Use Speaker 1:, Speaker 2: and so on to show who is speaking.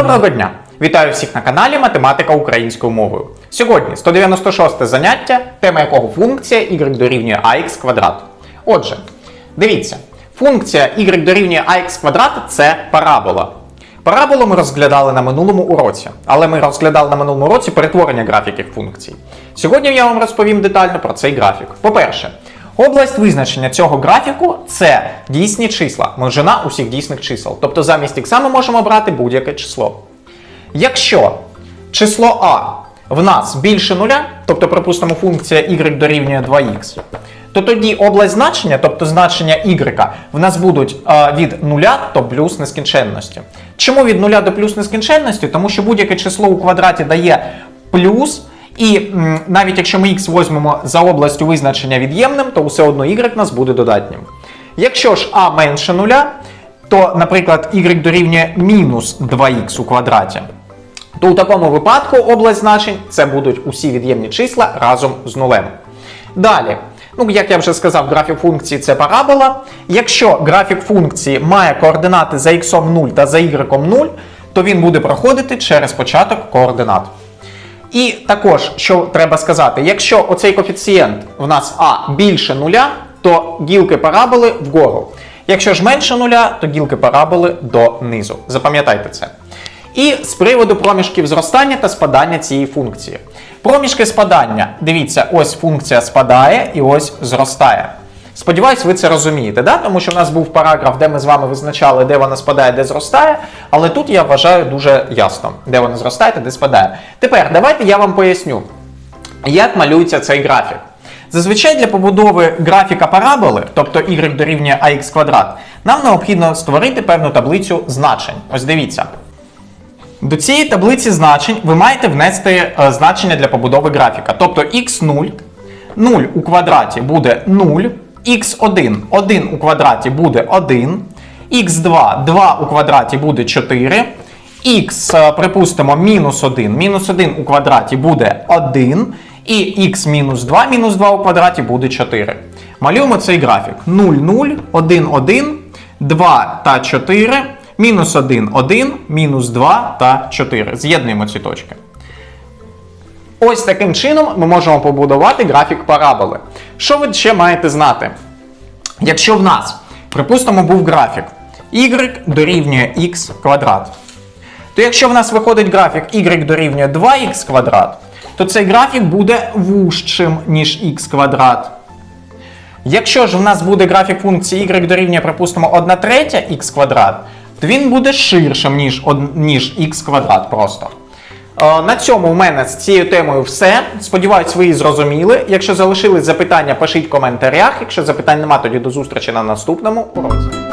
Speaker 1: Доброго дня! Вітаю всіх на каналі Математика українською мовою. Сьогодні 196 заняття, тема якого функція y дорівнює ax квадрат. Отже, дивіться, функція y дорівнює ax квадрат це парабола. Параболу ми розглядали на минулому уроці, але ми розглядали на минулому уроці перетворення графіків функцій. Сьогодні я вам розповім детально про цей графік. По-перше, область визначення цього графіку це дійсні числа, множина усіх дійсних чисел. Тобто замість х ми можемо обрати будь-яке число. Якщо число а в нас більше нуля, тобто, припустимо, функція y дорівнює 2х, то тоді область значення, тобто значення y, в нас будуть від нуля до плюс нескінченності. Чому від нуля до плюс нескінченності? Тому що будь-яке число у квадраті дає плюс, і навіть якщо ми х візьмемо за областю визначення від'ємним, то все одно y нас буде додатнім. Якщо ж а менше нуля, то, наприклад, y дорівнює мінус 2х у квадраті, то у такому випадку область значень це будуть усі від'ємні числа разом з нулем. Далі, ну як я вже сказав, графік функції це парабола. Якщо графік функції має координати за x 0 та за y 0, то він буде проходити через початок координат. І також, що треба сказати, якщо оцей коефіцієнт в нас а більше нуля, то гілки параболи вгору. Якщо ж менше нуля, то гілки параболи донизу. Запам'ятайте це. І з приводу проміжків зростання та спадання цієї функції. Проміжки спадання. Дивіться, ось функція спадає і ось зростає. Сподіваюсь, ви це розумієте, да? тому що в нас був параграф, де ми з вами визначали, де вона спадає, де зростає. Але тут я вважаю дуже ясно, де вона зростає та де спадає. Тепер давайте я вам поясню, як малюється цей графік. Зазвичай для побудови графіка параболи, тобто y дорівнює ax квадрат, нам необхідно створити певну таблицю значень. Ось дивіться. До цієї таблиці значень ви маєте внести е, значення для побудови графіка. Тобто x0, 0 у квадраті буде 0, x1, 1 у квадраті буде 1, x2, 2 у квадраті буде 4, x, е, припустимо, мінус 1, мінус 1 у квадраті буде 1, і x мінус 2, мінус 2 у квадраті буде 4. Малюємо цей графік. 0, 0, 1, 1, 2 та 4, мінус 1, 1, мінус 2 та 4. З'єднуємо ці точки. Ось таким чином ми можемо побудувати графік параболи. Що ви ще маєте знати? Якщо в нас, припустимо, був графік y дорівнює x квадрат, то якщо в нас виходить графік y дорівнює 2х квадрат, то цей графік буде вужчим, ніж x квадрат. Якщо ж в нас буде графік функції y дорівнює, припустимо, 1 третя x квадрат, то він буде ширшим, ніж, ніж x квадрат просто. Е, На цьому в мене з цією темою все. Сподіваюсь, ви її зрозуміли. Якщо залишились запитання, пишіть в коментарях. Якщо запитань нема, тоді до зустрічі на наступному уроці.